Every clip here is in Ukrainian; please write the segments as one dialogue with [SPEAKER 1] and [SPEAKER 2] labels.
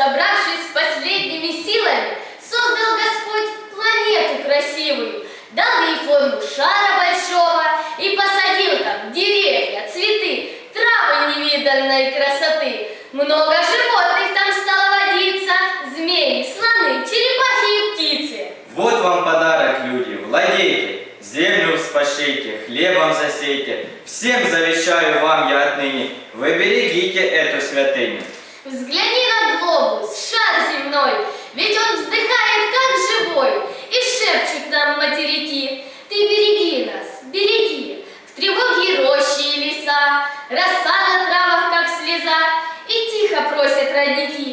[SPEAKER 1] собравшись последними силами, создал Господь планету красивую, дал ей форму шара большого и посадил там деревья, цветы, травы невиданной красоты. Много животных там стало водиться, змеи, слоны, черепахи и птицы.
[SPEAKER 2] Вот вам подарок, люди, владейте, землю вспашите, хлебом засейте. Всем завещаю вам я отныне, вы берегите эту святыню.
[SPEAKER 1] Взгляни на глобус, шар земной, ведь он вздыхает как живой и шепчет нам материки. Ты береги нас, береги, в тревоге рощи и леса, роса на травах как слеза, и тихо просят родники.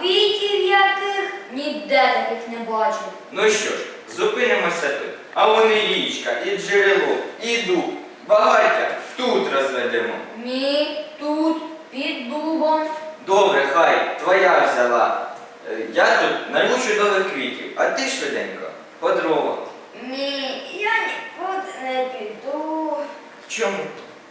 [SPEAKER 3] Квітів яких ніде таких не бачив.
[SPEAKER 2] Ну що ж, зупинимося тут. А вони річка, і джерело, і дуб, багаття тут розведемо.
[SPEAKER 3] Ні, тут, під дубом.
[SPEAKER 2] Добре, хай, твоя взяла. Е, Я тут нарву чудових квітів, а ти швиденько, по дрова.
[SPEAKER 3] Ні, я нікуди не піду.
[SPEAKER 2] Чому?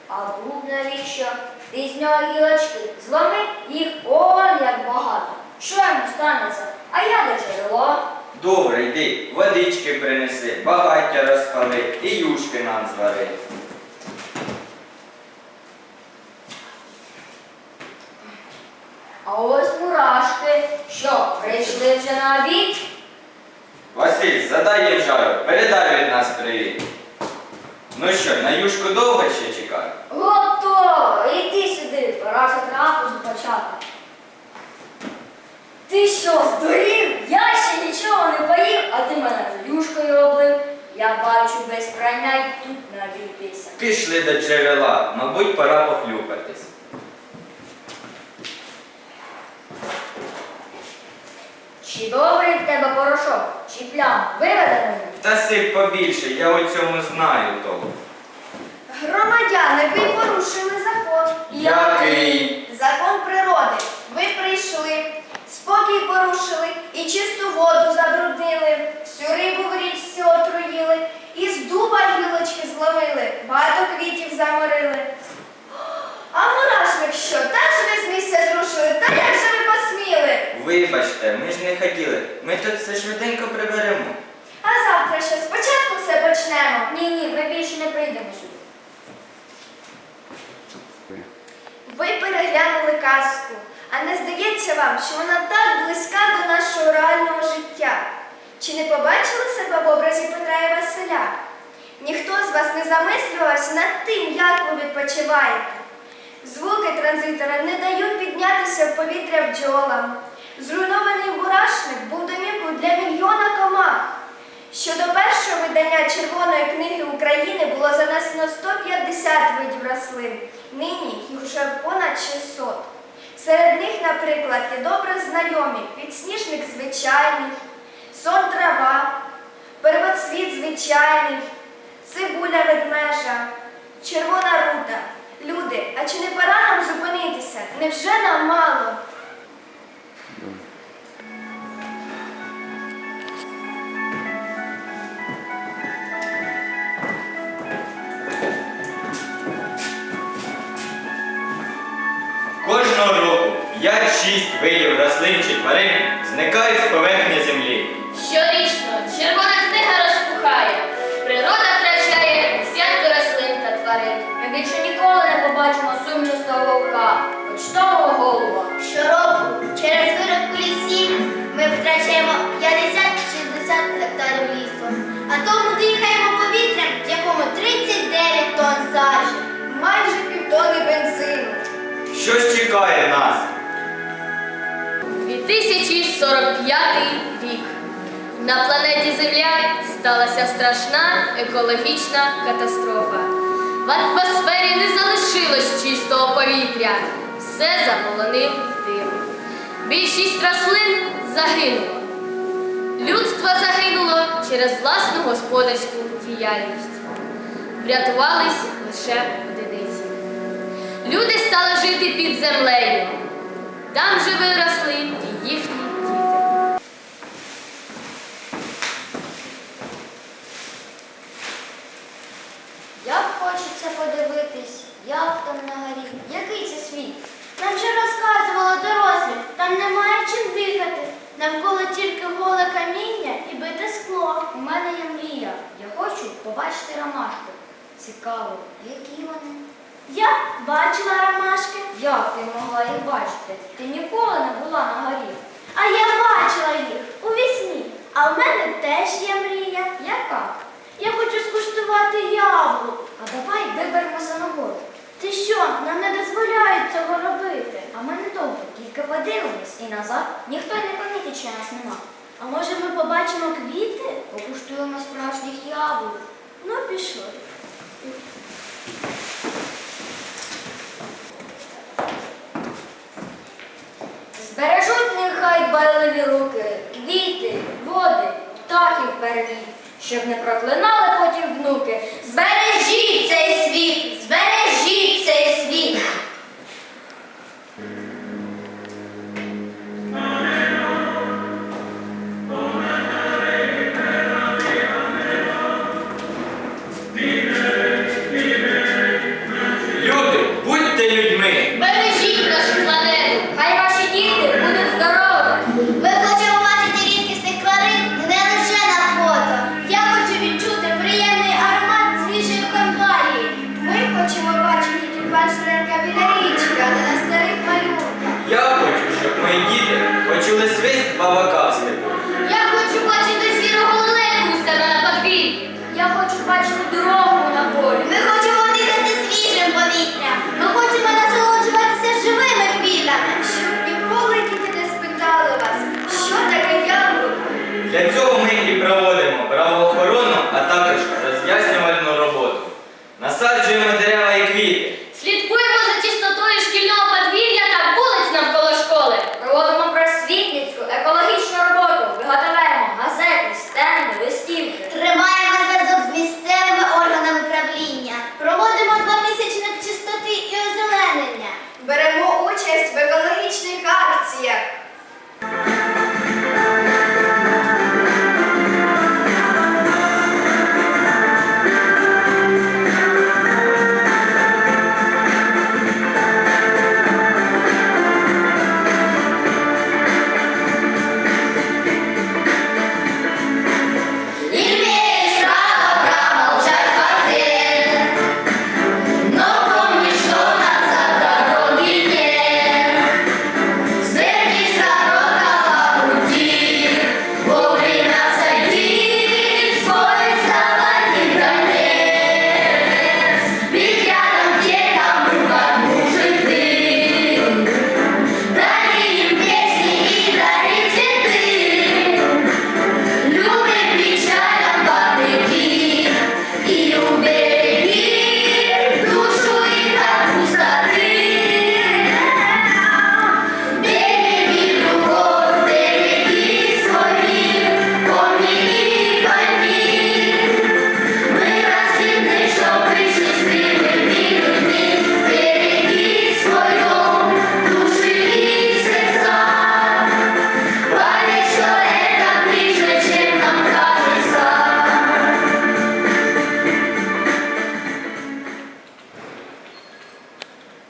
[SPEAKER 3] А дуб навіщо? Ти з нього гілочки зломи, їх он як багато. Що йому станеться? А я до джерело.
[SPEAKER 2] Добре, йди, водички принеси, багаття розпали і юшки нам звари.
[SPEAKER 3] А ось мурашки, що прийшли вже на обід,
[SPEAKER 2] Василь, задай їм жару, передай від нас привіт. Ну що, на юшку довго ще чекати?
[SPEAKER 3] Готово! Іди сюди, пора вже трапезу почати. Ти що, здурів? Я ще нічого не поїв, а ти мене вже юшкою облив. Я бачу без прання й тут навійтися.
[SPEAKER 2] Пішли до джерела, мабуть, пора похлюпатись.
[SPEAKER 3] Чи добрий в тебе порошок, чи плям виведений?
[SPEAKER 2] Та сип побільше, я у цьому знаю толк.
[SPEAKER 4] Громадяни, ви порушили закон.
[SPEAKER 2] Який?
[SPEAKER 4] Закон природи. Ви прийшли, спокій порушили і чисту воду забруднили, всю рибу в річці отруїли, із дуба гілочки зловили, багато квітів заморили. А мурашник що, так же ви з місця зрушили? Та як же ви посміли?
[SPEAKER 2] Вибачте, ми ж не хотіли. Ми тут все швиденько приберемо.
[SPEAKER 4] А завтра що, спочатку все.
[SPEAKER 3] Ні, ні, ми більше не прийдемо сюди.
[SPEAKER 4] Ви переглянули казку, а не здається вам, що вона так близька до нашого реального життя? Чи не побачили себе в образі Петра і Василя? Ніхто з вас не замислювався над тим, як ви відпочиваєте. Звуки транзитора не дають піднятися в повітря бджолам. Зруйнований бурашник був домівкою для мільйона комах. Щодо першого видання Червоної книги України було занесено 150 видів рослин. Нині їх вже понад 600. Серед них, наприклад, є добре знайомі підсніжник звичайний, сон трава, первоцвіт звичайний,
[SPEAKER 2] видів рослин чи тварин зникають з поверхні землі.
[SPEAKER 1] Щорічно червона книга розпухає, природа втрачає десятки рослин та тварин.
[SPEAKER 3] Ми більше ніколи не побачимо сумністого вовка, почтового голуба.
[SPEAKER 5] Щороку через вирубку лісів ми втрачаємо 50-60 гектарів лісу, а тому дихаємо повітрям, в якому 39 тонн сажі.
[SPEAKER 4] Майже півтони бензину.
[SPEAKER 2] Що ж чекає нас?
[SPEAKER 1] 2045 рік. На планеті Земля сталася страшна екологічна катастрофа. В атмосфері не залишилось чистого повітря. Все заполонив дим. Більшість рослин загинуло. Людство загинуло через власну господарську діяльність. Врятувались лише одиниці. Люди стали жити під землею. Там же виросли їхні діти.
[SPEAKER 3] Як хочеться подивитись, як там на горі, який це світ?
[SPEAKER 5] Нам вже розказувало дорослі, там немає чим дихати. Навколо тільки голе каміння і бите скло.
[SPEAKER 3] У мене є мрія. Я хочу побачити ромашки. Цікаво, які вони?
[SPEAKER 5] Я бачила ромашки,
[SPEAKER 3] Як ти могла їх бачити? Ти ніколи не була на горі.
[SPEAKER 5] а я бачила їх у вісні. А в мене теж є мрія.
[SPEAKER 3] Яка?
[SPEAKER 5] Я хочу скуштувати яблук.
[SPEAKER 3] А давай виберемося на гору.
[SPEAKER 5] Ти що, нам не дозволяють цього робити?
[SPEAKER 3] А ми недовго, тільки подивимось і назад. Ніхто не помітить, що нас нема.
[SPEAKER 5] А може ми побачимо квіти?
[SPEAKER 3] Покуштуємо справжніх яблук.
[SPEAKER 5] Ну, пішли.
[SPEAKER 3] Руки, квіти, води, птахів перві, щоб не проклинали потім внуки.
[SPEAKER 5] Збережіть цей світ!
[SPEAKER 3] Bless